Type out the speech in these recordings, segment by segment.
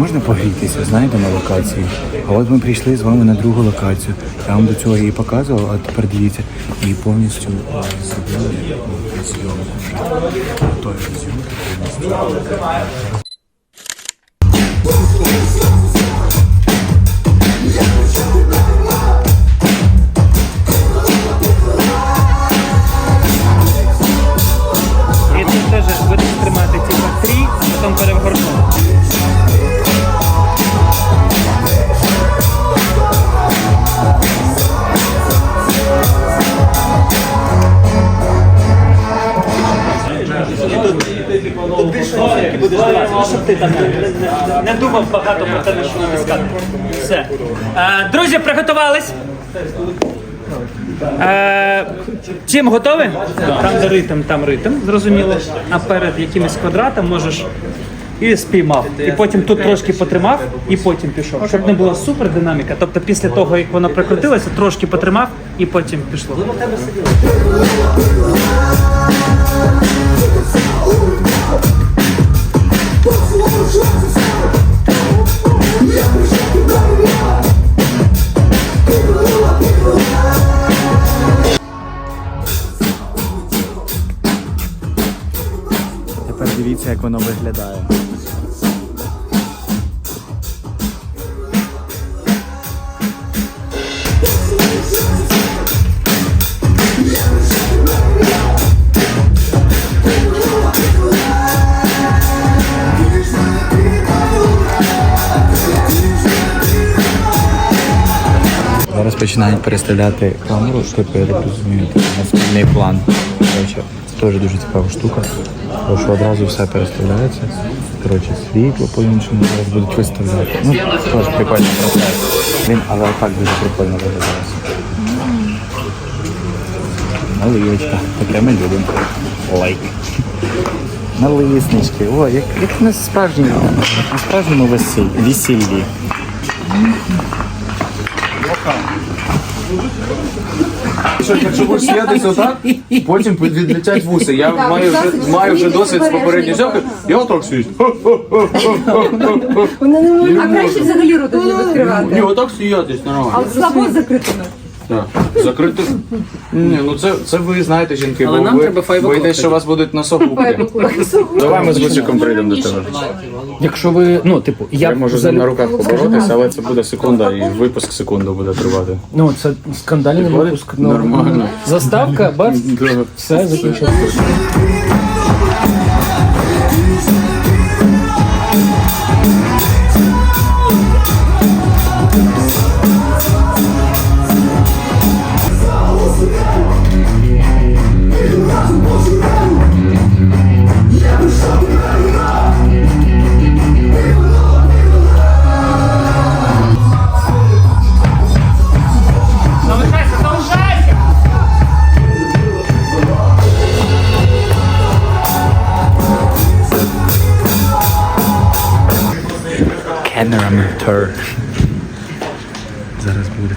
можна погрітися, знаєте, на локації. А от ми прийшли з вами на другу локацію. Я вам до цього її показував, а тепер дивіться, її повністю зробили зйомку вже. Готові зйомки повністю. Там не, думав багато про тебе, що натискати. Все. Е, друзі, приготувались? Е, чим готові? Там, де ритм, там ритм, зрозуміло. А перед якимось квадратом можеш і спіймав. І потім тут трошки потримав, і потім пішов. Щоб не була супер динаміка. Тобто після того, як воно прикрутилося, трошки потримав і потім пішло. Тепер дивіться, як воно виглядає. Починають переставляти камеру, типу, я розумію, типу, на спільний план. Коротше, це теж дуже цікава штука, тому що одразу все переставляється. Коротше, світло по-іншому зараз будуть виставляти. Ну, теж прикольний процес. Він, але так дуже прикольно виглядає. Наливочка. Таке ми любимо. Лайк. Налиснички. О, як, як на справжньому, на справжньому весіллі. Що, якщо будеш сміятися отак, потім відлетять вуси. Я маю вже маю вже досвід з попередньої зйомки. Я отак не можуть. А краще взагалі рота не Ні, відкривати. отак сіятись нормально. А слабо закритими. Закрити. Ні, ну це, це ви знаєте, жінки, Але бо нам ви треба five боїтесь, що вас будуть на согубки. Давай ми з Гусиком прийдемо до тебе. Якщо ви, ну, типу, я Я можу з ним на руках поборотися, але це буде секунда, і випуск секунду буде тривати. Ну, це скандальний випуск. Ну, Нормально. Заставка, бац, все закінчилось. Camerameter. Зараз буде.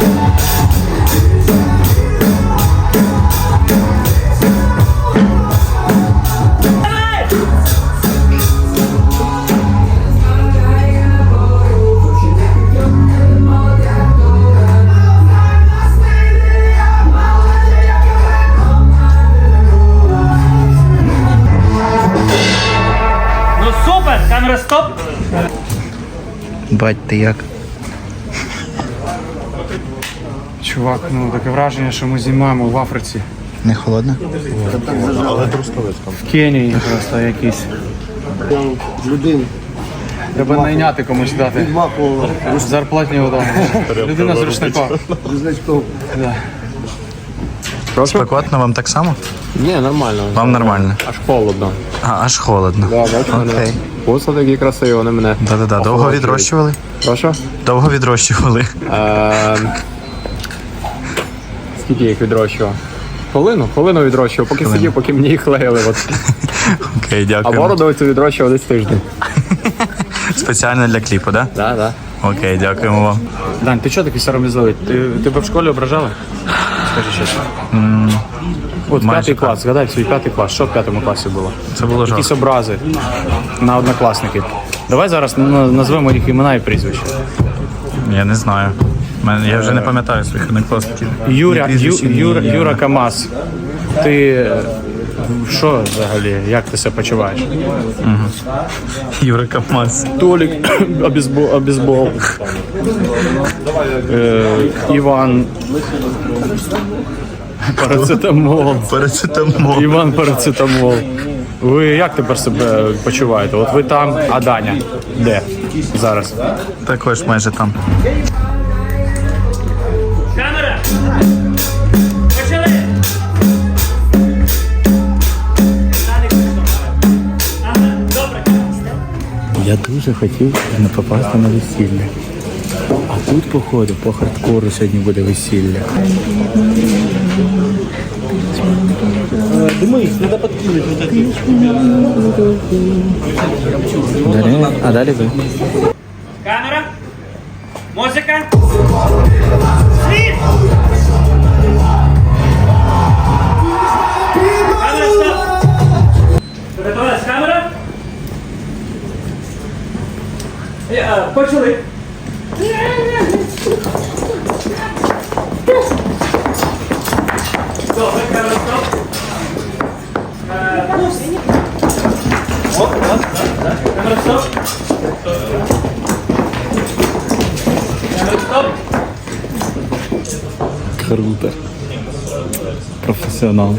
Ну Камера стоп! Бать, ти як? Чувак, ну таке враження, що ми знімаємо в Африці. Не холодно? В Кенії просто якісь. Людин Треба найняти комусь дати. Зарплатні вода. Людина з рушника. значков. Спекотно вам так само? Ні, нормально. Вам нормально. Аж холодно. А, аж холодно. Да, мене Окей. Вуса такі красиві, вони мене. Да-да-да. Довго охолоджують. відрощували? Прошу? Довго відрощували. Е, Скільки їх відрощував? Хвилину, хвилину відрощував, поки сидів, поки мені їх клеїли. От. Окей, А дякую. бороду цю відрощував десь тиждень. Спеціально для кліпу, да? Да, да. Окей, дякуємо вам. Дань, ти чого такий сором'язливий? Ти, тебе в школі ображали? Скажи чесно. От Майже п'ятий клас, згадай свій п'ятий клас. Що в п'ятому класі було? Це було Якісь образи на однокласників. Давай зараз на- назвемо їх імена і прізвища. Я не знаю. Мене- Я вже не пам'ятаю своїх однокласників. Юра, Ні Ю, прізвища, ні Юра, ім'я. Юра Камаз. Ти е, що взагалі? Як ти себе почуваєш? Юра Капмас. Толік обізбол, обізбол. Е, Іван. Парацетамол. Парацетамол. Іван Парацетамол. Ви як тепер себе почуваєте? От ви там, а Даня де зараз? Також майже там. Камера! Почали! Добре. Я дуже хотів не попасти на весілля. А тут, походу, по хардкору сьогодні буде весілля. Далі, а далі ви. Камера. Музика. Світ! Камера, камера. А, Почали. Добре, камера, стоп. Е. Камера, стоп. Круто. Професіонал.